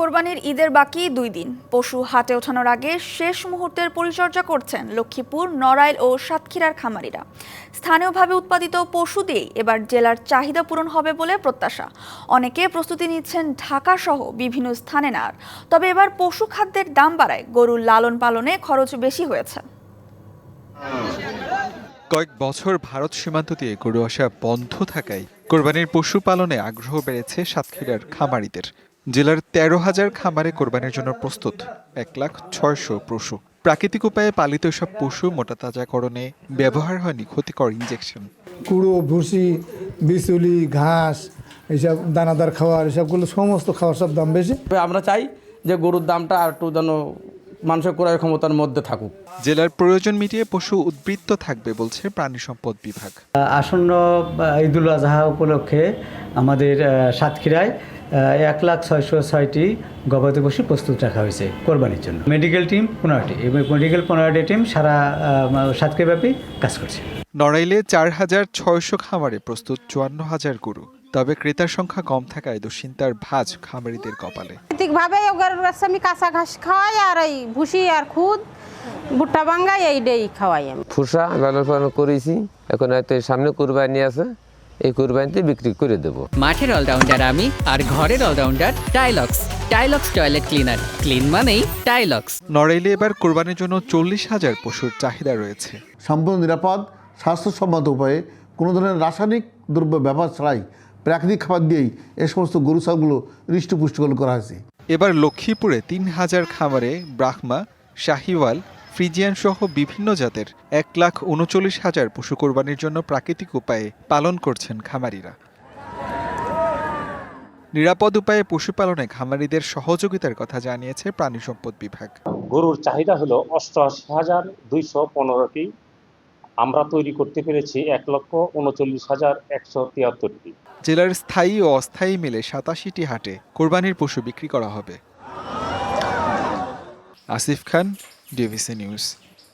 কোরবানির ঈদের বাকি দুই দিন। পশু হাটে ওঠানোর আগে শেষ মুহূর্তের পরিচর্যা করছেন লক্ষ্মীপুর, নড়াইল ও সাতক্ষীরার খামারিরা। স্থানীয়ভাবে উৎপাদিত পশু দিয়েই এবার জেলার চাহিদা পূরণ হবে বলে প্রত্যাশা। অনেকে প্রস্তুতি নিচ্ছেন ঢাকা সহ বিভিন্ন স্থানে নেওয়ার তবে এবার পশু খাদ্যের দাম বাড়ায় গরুর লালন পালনে খরচ বেশি হয়েছে। কয়েক বছর ভারত সীমান্ত দিয়ে গরু আসা বন্ধ থাকায় কোরবানির পশু পালনে আগ্রহ বেড়েছে সাতক্ষীরার খামারিদের। জেলার তেরো হাজার খামারে কোরবানির জন্য প্রস্তুত এক লাখ ছয়শো পশু। প্রাকৃতিক উপায়ে পালিত সব পশু মোটা তাজাকরণে ব্যবহার হয়নি ক্ষতিকর ইঞ্জেকশন কুড়ো ভুসি বিচুলি ঘাস এইসব দানাদার খাওয়ার এসবগুলো সমস্ত খাওয়ার সব দাম বেশি। আমরা চাই যে গরুর দামটা আর একটু যেন মানুষের ক্রয় ক্ষমতার মধ্যে থাকুক। জেলার প্রয়োজন মিটিয়ে পশু উদ্বৃত্ত থাকবে বলছে প্রাণী সম্পদ বিভাগ। আসন্ন ঈদুল আজহা উপলক্ষে আমাদের সাতক্ষীরায় এক লাখ ছয়শো ছয়টি গবাদি পশু প্রস্তুত রাখা হয়েছে কোরবানির জন্য। মেডিকেল টিম পনেরোটি এবং মেডিকেল পনেরোটি টিম সারা আহ, সাতক্ষীরাব্যাপী কাজ করছে। নড়াইলে চার হাজার ছয়শো খামারে প্রস্তুত চুয়ান্ন হাজার গরু তবে ক্রেতার সংখ্যা কম থাকায় দুশ্চিন্তার ভাঁজ খামারিদের কপালে। কাছে আমি কাঁচা ঘাস খাওয়াই আর এই ভুসি আর খুদ ভুট্টা বাঙ্গাই এইটাই খাওয়াই আমি। ফুসা লালন পালন করেছি এখন হয়তো সামনে কুরবানি আছে। এই কুরবানিতে বিক্রি করে দেবো। মাঠের অলরাউন্ডার আমি আর ঘরের allrounder Tilex Tilex toilet cleaner clean মানেই টাইলক্স নড়াইলে এবার কোরবানির জন্য চল্লিশ হাজার পশুর চাহিদা রয়েছে। সম্পূর্ণ নিরাপদ স্বাস্থ্যসম্মত উপায়ে কোনো ধরনের রাসায়নিক দ্রব্য ব্যবহার ছাড়াই প্রাকৃতিক খাবার দিয়েই এ সমস্ত গরু ছাগলগুলো হৃষ্টপুষ্টকরণ করা হয়েছে। এবার লক্ষ্মীপুরে তিন হাজার খামারে ব্রাহ্মা শাহিওয়াল ফ্রিজিয়ান সহ বিভিন্ন জাতের এক লাখ উনচল্লিশ হাজার পশু কোরবানির জন্য প্রাকৃতিক উপায়ে পালন করছেন খামারিরা। নিরাপদ উপায়ে পশুপালনে খামারিদের সহযোগিতার কথা জানিয়েছে প্রাণী সম্পদ বিভাগ। গরুর চাহিদা হলো অষ্টআশি হাজার দুইশো পনেরোটি আমরা তৈরি করতে পেরেছি এক লক্ষ উনচল্লিশ হাজার একশো তিয়াত্তরটি জেলার স্থায়ী ও অস্থায়ী মিলে সাতাশিটি হাটে কোরবানির পশু বিক্রি করা হবে। আসিফ খান Davis News.